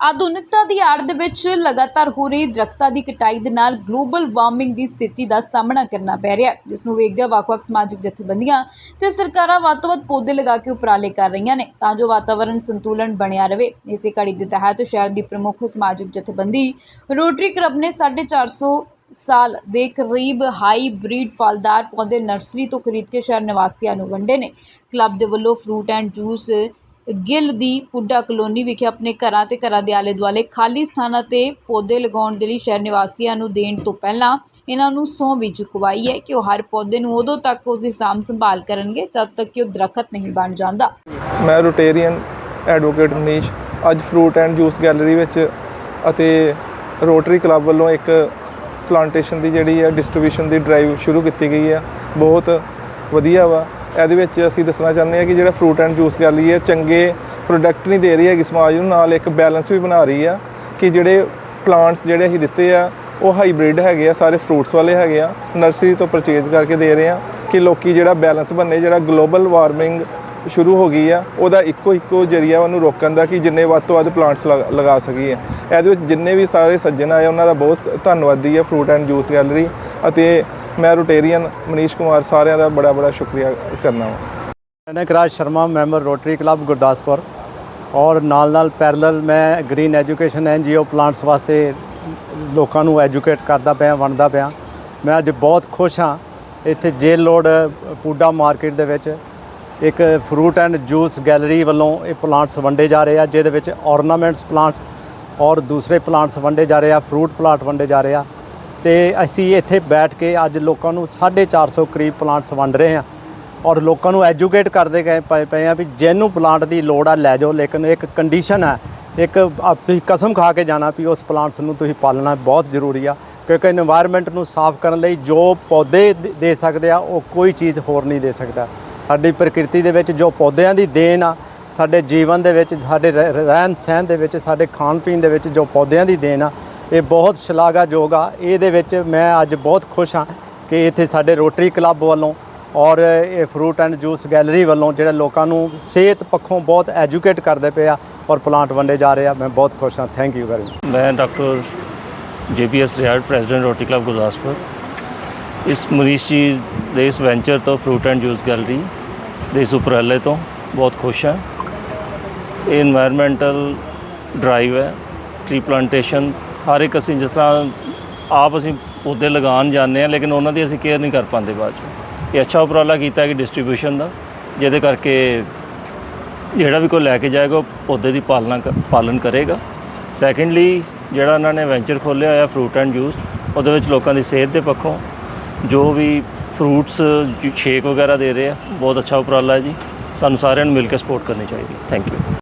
ਆਧੁਨਿਕਤਾ ਦੀ ਆੜ ਦੇ ਵਿੱਚ ਲਗਾਤਾਰ ਹੋ ਰਹੀ ਦਰਖਤਾਂ ਦੀ ਕਟਾਈ ਦੇ ਨਾਲ ਗਲੋਬਲ ਵਾਰਮਿੰਗ ਦੀ ਸਥਿਤੀ ਦਾ ਸਾਹਮਣਾ ਕਰਨਾ ਪੈ ਰਿਹਾ ਹੈ, ਜਿਸ ਨੂੰ ਵੇਖਦਿਆਂ ਵੱਖ-ਵੱਖ ਸਮਾਜਿਕ ਜਥੇਬੰਦੀਆਂ ਤੇ ਸਰਕਾਰਾਂ ਵੱਧ ਤੋਂ ਵੱਧ ਪੌਦੇ ਲਗਾ ਕੇ ਉਪਰਾਲੇ ਕਰ ਰਹੀਆਂ ਨੇ ਤਾਂ ਜੋ ਵਾਤਾਵਰਣ ਸੰਤੁਲਨ ਬਣਿਆ ਰਹੇ। ਇਸੇ ਕੜੀ ਦੇ ਤਹਿਤ ਸ਼ਹਿਰ ਦੀ ਪ੍ਰਮੁੱਖ ਸਮਾਜਿਕ ਜਥੇਬੰਦੀ ਰੋਟਰੀ ਕਲੱਬ ਨੇ 450 ਸਾਲ ਦੇ ਕਰੀਬ ਹਾਈਬ੍ਰਿਡ ਫਲਦਾਰ ਪੌਦੇ ਨਰਸਰੀ ਤੋਂ ਖਰੀਦ ਕੇ ਸ਼ਹਿਰ ਨਿਵਾਸੀਆਂ ਨੂੰ ਵੰਡੇ ਨੇ। ਕਲੱਬ ਦੇ ਵੱਲੋਂ ਫਰੂਟ ਐਂਡ ਜੂਸ ਗਿੱਲ ਦੀ ਪੁੱਡਾ ਕਲੋਨੀ ਵਿਖੇ ਆਪਣੇ ਘਰਾਂ ਤੇ ਘਰਾਂ ਦੇ ਆਲੇ ਦੁਆਲੇ ਖਾਲੀ ਸਥਾਨਾਂ ਤੇ ਪੌਦੇ ਲਗਾਉਣ ਦੇ ਲਈ ਸ਼ਹਿਰ ਨਿਵਾਸੀਆਂ ਨੂੰ ਦੇਣ ਤੋਂ ਪਹਿਲਾਂ ਇਹਨਾਂ ਨੂੰ ਸਹੁੰ ਵੀ ਚੁਕਵਾਈ ਹੈ ਕਿ ਉਹ ਹਰ ਪੌਦੇ ਨੂੰ ਉਦੋਂ ਤੱਕ ਉਸ ਦੀ ਸਾਂਭ ਸੰਭਾਲ ਕਰਨਗੇ ਜਦ ਤੱਕ ਕਿ ਉਹ ਦਰਖਤ ਨਹੀਂ ਬਣ ਜਾਂਦਾ। ਮੈਂ ਰੋਟੇਰੀਅਨ ਐਡਵੋਕੇਟ ਮਨੀਸ਼, ਅੱਜ ਫਰੂਟ ਐਂਡ ਜੂਸ ਗੈਲਰੀ ਵਿੱਚ ਅਤੇ ਰੋਟਰੀ ਕਲੱਬ ਵੱਲੋਂ ਇੱਕ ਪਲਾਂਟੇਸ਼ਨ ਦੀ ਜਿਹੜੀ ਹੈ, ਡਿਸਟ੍ਰੀਬਿਊਸ਼ਨ ਦੀ ਡਰਾਈਵ ਸ਼ੁਰੂ ਕੀਤੀ ਗਈ ਹੈ। ਬਹੁਤ ਵਧੀਆ ਵਾ। ਇਹਦੇ ਵਿੱਚ ਅਸੀਂ ਦੱਸਣਾ ਚਾਹੁੰਦੇ ਹਾਂ ਕਿ ਜਿਹੜਾ ਫਰੂਟ ਐਂਡ ਜੂਸ ਗੈਲਰੀ ਹੈ ਚੰਗੇ ਪ੍ਰੋਡਕਟ ਨਹੀਂ ਦੇ ਰਹੀ ਹੈਗੀ ਸਮਾਜ ਨੂੰ, ਨਾਲ ਇੱਕ ਬੈਲੈਂਸ ਵੀ ਬਣਾ ਰਹੀ ਆ ਕਿ ਜਿਹੜੇ ਪਲਾਂਟਸ ਜਿਹੜੇ ਅਸੀਂ ਦਿੱਤੇ ਆ, ਉਹ ਹਾਈਬ੍ਰਿਡ ਹੈਗੇ ਆ, ਸਾਰੇ ਫਰੂਟਸ ਵਾਲੇ ਹੈਗੇ ਆ ਨਰਸਰੀ ਤੋਂ ਪਰਚੇਜ਼ ਕਰਕੇ ਦੇ ਰਹੇ ਆ ਕਿ ਲੋਕੀ ਜਿਹੜਾ ਬੈਲੈਂਸ ਬੰਨੇ ਜਿਹੜਾ ਗਲੋਬਲ ਵਾਰਮਿੰਗ ਸ਼ੁਰੂ ਹੋ ਗਈ ਆ, ਉਹਦਾ ਇੱਕੋ ਇੱਕੋ ਜਰੀਆ ਉਹਨੂੰ ਰੋਕਣ ਦਾ ਕਿ ਜਿੰਨੇ ਵੱਧ ਤੋਂ ਵੱਧ ਪਲਾਂਟਸ ਲਗਾ ਸਕੀਏ। ਇਹਦੇ ਵਿੱਚ ਜਿੰਨੇ ਵੀ ਸਾਰੇ ਸੱਜਣ ਆਏ, ਉਹਨਾਂ ਦਾ ਬਹੁਤ ਧੰਨਵਾਦੀ ਆ ਫਰੂਟ ਐਂਡ ਜੂਸ ਗੈਲਰੀ ਅਤੇ ਮੈਂ ਰੋਟੇਰੀਅਨ ਮਨੀਸ਼ ਕੁਮਾਰ ਸਾਰਿਆਂ ਦਾ ਬੜਾ ਬੜਾ ਸ਼ੁਕਰੀਆ ਕਰਨਾ ਵਾ। Anak Raj Sharma, member Rotary Club Gurdaspur. ਔਰ ਨਾਲ ਨਾਲ ਪੈਰਲਲ ਮੈਂ ਗ੍ਰੀਨ ਐਜੂਕੇਸ਼ਨ ਐਨਜੀਓ ਪਲਾਂਟਸ ਵਾਸਤੇ ਲੋਕਾਂ ਨੂੰ ਐਜੂਕੇਟ ਕਰਦਾ ਪਿਆ, ਵੰਡਦਾ ਪਿਆ। ਮੈਂ ਅੱਜ ਬਹੁਤ ਖੁਸ਼ ਹਾਂ। ਇੱਥੇ ਜੇਲ ਰੋਡ ਪੂਡਾ ਮਾਰਕੀਟ ਦੇ ਵਿੱਚ ਇੱਕ ਫਰੂਟ ਐਂਡ ਜੂਸ ਗੈਲਰੀ ਵੱਲੋਂ ਇਹ ਪਲਾਂਟਸ ਵੰਡੇ ਜਾ ਰਹੇ ਆ, ਜਿਹਦੇ ਵਿੱਚ ornaments ਪਲਾਂਟਸ ਔਰ ਦੂਸਰੇ ਪਲਾਂਟਸ ਵੰਡੇ ਜਾ ਰਹੇ ਆ ਫਰੂਟ ਪਲਾਂਟ ਵੰਡੇ ਜਾ ਰਹੇ ਆ। ਤੇ ਅਸੀਂ ਇੱਥੇ ਬੈਠ ਕੇ ਅੱਜ ਲੋਕਾਂ ਨੂੰ 450 ਕਰੀਬ ਪਲਾਂਟਸ ਵੰਡ ਰਹੇ ਹਾਂ ਔਰ ਲੋਕਾਂ ਨੂੰ ਐਜੂਕੇਟ ਕਰਦੇ ਗਏ ਪਏ ਪਏ ਆ ਵੀ ਜਿਹਨੂੰ ਪਲਾਂਟ ਦੀ ਲੋੜ ਆ ਲੈ ਜਾਓ, ਲੇਕਿਨ ਇੱਕ ਕੰਡੀਸ਼ਨ ਹੈ ਇੱਕ ਤੁਸੀਂ ਕਸਮ ਖਾ ਕੇ ਜਾਣਾ ਵੀ ਉਸ ਪਲਾਂਟਸ ਨੂੰ ਤੁਸੀਂ ਪਾਲਣਾ ਬਹੁਤ ਜ਼ਰੂਰੀ ਆ, ਕਿਉਂਕਿ এনवायरमेंट ਨੂੰ ਸਾਫ਼ ਕਰਨ ਲਈ ਜੋ ਪੌਦੇ ਦੇ ਸਕਦੇ ਆ, ਉਹ ਕੋਈ ਚੀਜ਼ ਹੋਰ ਨਹੀਂ ਦੇ ਸਕਦਾ। ਸਾਡੀ ਪ੍ਰਕਿਰਤੀ ਦੇ ਵਿੱਚ ਜੋ ਪੌਦਿਆਂ ਦੀ ਦੇਣ ਆ, ਸਾਡੇ ਜੀਵਨ ਦੇ ਵਿੱਚ, ਸਾਡੇ ਰਹਿਣ ਸਹਿਣ ਦੇ ਵਿੱਚ, ਸਾਡੇ ਖਾਣ ਪੀਣ ਦੇ ਵਿੱਚ ਜੋ ਪੌਦਿਆਂ ਦੀ ਦੇਣ ਆ ਇਹ ਬਹੁਤ ਸ਼ਲਾਘਾਯੋਗ ਆ। ਇਹਦੇ ਵਿੱਚ ਮੈਂ ਅੱਜ ਬਹੁਤ ਖੁਸ਼ ਹਾਂ ਕਿ ਇੱਥੇ ਸਾਡੇ ਰੋਟਰੀ ਕਲੱਬ ਵੱਲੋਂ ਔਰ ਇਹ ਫਰੂਟ ਐਂਡ ਜੂਸ ਗੈਲਰੀ ਵੱਲੋਂ ਜਿਹੜਾ ਲੋਕਾਂ ਨੂੰ ਸਿਹਤ ਪੱਖੋਂ ਬਹੁਤ ਐਜੂਕੇਟ ਕਰਦੇ ਪਿਆ ਔਰ ਪਲਾਂਟ ਵੰਡੇ ਜਾ ਰਹੇ ਆ। ਮੈਂ ਬਹੁਤ ਖੁਸ਼ ਹਾਂ। ਥੈਂਕ ਯੂ ਵੈਰੀ ਮੈਂ doctor JPS Riar president Rotary Club Gurdaspur ਇਸ ਮਨੀਸ਼ ਜੀ ਦੇ ਇਸ ਵੈਂਚਰ ਤੋਂ ਫਰੂਟ ਐਂਡ ਜੂਸ ਗੈਲਰੀ ਦੇ ਇਸ ਉਪਰਾਲੇ ਤੋਂ ਬਹੁਤ ਖੁਸ਼ ਹਾਂ। ਇਹ এনवायरमेंटल ਡਰਾਈਵ ਹੈ। ਟ੍ਰੀ ਪਲਾਂਟੇਸ਼ਨ ਹਰ ਇੱਕ ਅਸੀਂ ਜਿਸ ਤਰ੍ਹਾਂ ਆਪ ਅਸੀਂ ਪੌਦੇ ਲਗਾਉਣ ਜਾਂਦੇ ਹਾਂ, ਲੇਕਿਨ ਉਹਨਾਂ ਦੀ ਅਸੀਂ ਕੇਅਰ ਨਹੀਂ ਕਰ ਪਾਉਂਦੇ ਬਾਅਦ 'ਚ। ਇਹ ਅੱਛਾ ਉਪਰਾਲਾ ਕੀਤਾ ਕਿ ਡਿਸਟ੍ਰੀਬਿਊਸ਼ਨ ਦਾ, ਜਿਹਦੇ ਕਰਕੇ ਜਿਹੜਾ ਵੀ ਕੋਈ ਲੈ ਕੇ ਜਾਏਗਾ, ਉਹ ਪੌਦੇ ਦੀ ਪਾਲਣਾ ਕ- ਪਾਲਣ ਕਰੇਗਾ। ਸੈਕੰਡਲੀ ਜਿਹੜਾ ਉਹਨਾਂ ਨੇ ਵੈਂਚਰ ਖੋਲ੍ਹਿਆ ਹੋਇਆ ਫਰੂਟ ਐਂਡ ਜੂਸ ਉਹਦੇ ਵਿੱਚ ਲੋਕਾਂ ਦੀ ਸਿਹਤ ਦੇ ਪੱਖੋਂ ਜੋ ਵੀ ਫਰੂਟਸ ਸ਼ੇਕ ਵਗੈਰਾ ਦੇ ਰਹੇ ਆ, ਬਹੁਤ ਅੱਛਾ ਉਪਰਾਲਾ ਹੈ ਜੀ। ਸਾਨੂੰ ਸਾਰਿਆਂ ਨੂੰ ਮਿਲ ਕੇ ਸਪੋਰਟ ਕਰਨੀ ਚਾਹੀਦੀ ਥੈਂਕ ਯੂ